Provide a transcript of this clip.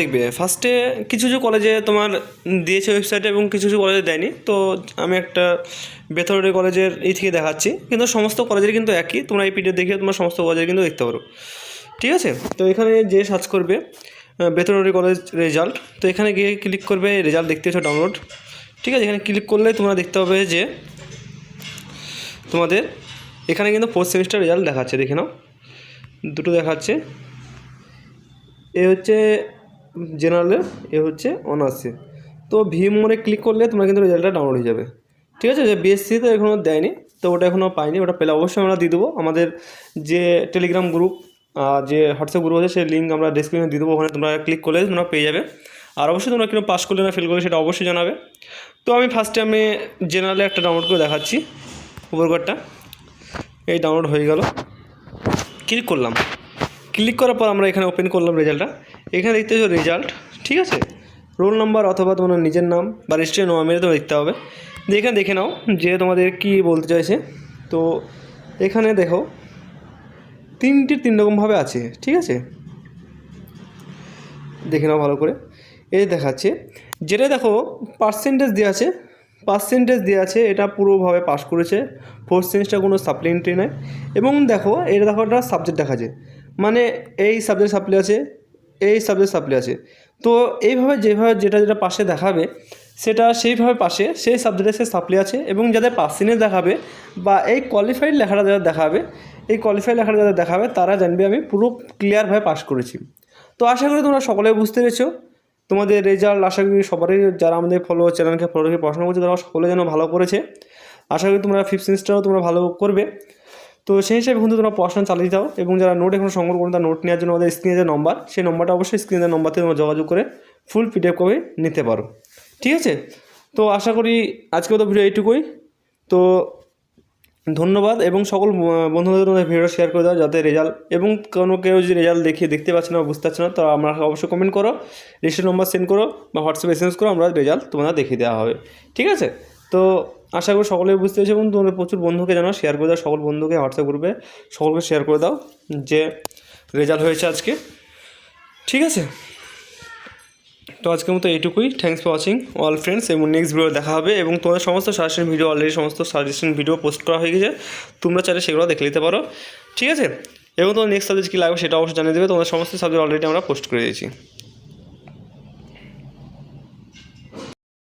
দেখবে। ফার্স্টে কিছু কিছু কলেজে তোমার দিয়েছে ওয়েবসাইটে এবং কিছু কিছু কলেজে দেয়নি। তো আমি একটা বেথরডি কলেজের এই থেকে দেখাচ্ছি। কিন্তু সমস্ত কলেজের কিন্তু একই। তোমরা এই পিডিএফ দেখে তোমার সমস্ত কলেজের কিন্তু দেখতে পারো। ঠিক আছে? তো এখানে যে সার্চ করবে বেথরডি কলেজ রেজাল্ট তো এখানে গিয়ে ক্লিক করবে রেজাল্ট দেখতে পাচ্ছ ডাউনলোড ঠিক আছে? এখানে ক্লিক করলে তোমরা দেখতে পাবে যে তোমাদের এখানে কিন্তু ফোর্থ সেমিস্টার রেজাল্ট দেখাচ্ছে। দেখে নাও। দুটো দেখাচ্ছে। এ হচ্ছে জেনারেলে, এ হচ্ছে অনার্সে। তো ভি মোড়ে ক্লিক করলে তোমার কিন্তু রেজাল্টটা ডাউনলোড হয়ে যাবে। ঠিক আছে? যে বিএসসি তো এখনও দেয়নি, তো ওটা এখনও পাইনি। ওটা পেলে অবশ্যই আমরা দিয়ে দেবো। আমাদের যে টেলিগ্রাম গ্রুপ আর যে হোয়াটসঅ্যাপ গ্রুপ আছে, সেই লিঙ্ক আমরা ডিসক্রিপশনে দিয়ে দেবো। ওখানে তোমরা ক্লিক করলে তোমরা পেয়ে যাবে। আর অবশ্যই তোমরা কীরকম পাস করলে না ফেল করলে, সেটা অবশ্যই জানাবে। তো আমি ফার্স্টে আমি জেনারেলে একটা ডাউনলোড করে দেখাচ্ছি উপরঘরটা এই ডাউনলোড হয়ে গেল। ক্লিক করলাম। ক্লিক করার পর আমরা এখানে ওপেন করলাম রেজাল্টটা এখানে দেখতে পাচ্ছ রেজাল্ট ঠিক আছে? রোল নাম্বার অথবা তোমার নিজের নাম বা রেজিস্ট্রেশন নাম মেরে তোমার দেখতে হবে। দিয়ে এখানে দেখে নাও যে তোমাদের কি বলতে চাইছে। তো এখানে দেখো, তিনটি তিন রকমভাবে আছে, ঠিক আছে? দেখে নাও ভালো করে। এই দেখাচ্ছে, যেটা দেখো পার্সেন্টেজ দেওয়া আছে পার্সেন্টেজ দেওয়া আছে, এটা পুরোভাবে পাশ করেছে। ফোর্থ সেমিস্টার কোনো সাপ্লিমেন্টারি নয় এবং দেখো, এটা দেখো একটা সাবজেক্ট দেখাচ্ছে। মানে এই সাবজেক্ট সাপ্লি আছে, এই সাবজেক্ট সাপ্লি আছে। তো এইভাবে যেভাবে যেটা যেটা পাশে দেখাবে, সেটা সেইভাবে পাশে সেই সাবজেক্টে সে সাপ্লি আছে এবং যাদের পার্সেন্টেজ দেখাবে বা এই কোয়ালিফাইড লেখাটা যাদের দেখাবে, এই কোয়ালিফাইড লেখাটা যাদের দেখাবে, তারা জানবে আমি পুরো ক্লিয়ারভাবে পাশ করেছি। তো আশা করি তোমরা সকলে বুঝতে পেরেছ। তোমাদের রেজাল্ট আশা করি সবারই, যারা আমাদের ফলো চ্যানেলকে ফলো রেখে পড়াশোনা করছে, তারা সকলে যেন ভালো করেছে। আশা করি তোমরা ফিফথ সেমিস্টারও তোমরা ভালো করবে। তো সেই হিসাবে কিন্তু তোমরা পড়াশোনা চালিয়ে যাও এবং যারা নোট এখন সংগ্রহ করুন তার নোট নেওয়ার জন্য আমাদের স্ক্রিনে যে নম্বর সেই নম্বরটা অবশ্যই স্ক্রিনের নম্বর থেকে তোমরা যোগাযোগ করে ফুল পিডিএফ কপি নিতে পারো। ঠিক আছে? তো আশা করি আজকে তো ভিডিও এইটুকুই। তো ধন্যবাদ এবং সকল বন্ধুদের মধ্যে ভিডিও শেয়ার করে দাও যাতে রেজাল্ট এবং কোনো কেউ যদি রেজাল্ট দেখিয়ে দেখতে পাচ্ছে না বুঝতে পারছে না, তো আমরা অবশ্যই কমেন্ট করো রেজিস্টার নম্বর সেন্ড করো বা হোয়াটসঅ্যাপে এসএমএস করো, আমরা রেজাল্ট তোমাদের দেখিয়ে দেওয়া হবে। ঠিক আছে? তো আশা করি সকলেই বুঝতে পেরেছ এবং তোমাদের প্রচুর বন্ধুকে জানাও শেয়ার করে দাও সকল বন্ধুকে হোয়াটসঅ্যাপ গ্রুপে সকলকে শেয়ার করে দাও যে রেজাল্ট হয়েছে আজকে। ঠিক আছে? তো আজকের মতো এইটুকুই। Thanks for watching all friends এবং নেক্সট ভিডিও দেখা হবে, এবং তোমাদের সমস্ত সাজেশন ভিডিও অলরেডি সমস্ত সাজেশন ভিডিও পোস্ট করা হয়ে গেছে। তোমরা চাইলে সেগুলো দেখে নিতে পারো। ঠিক আছে? এবং তোমার নেক্সট সাবজেক্ট কী লাগবে সেটা অবশ্যই জানিয়ে দেবে। তোমাদের সমস্ত সাবজেক্ট অলরেডি আমরা পোস্ট করে দিয়েছি।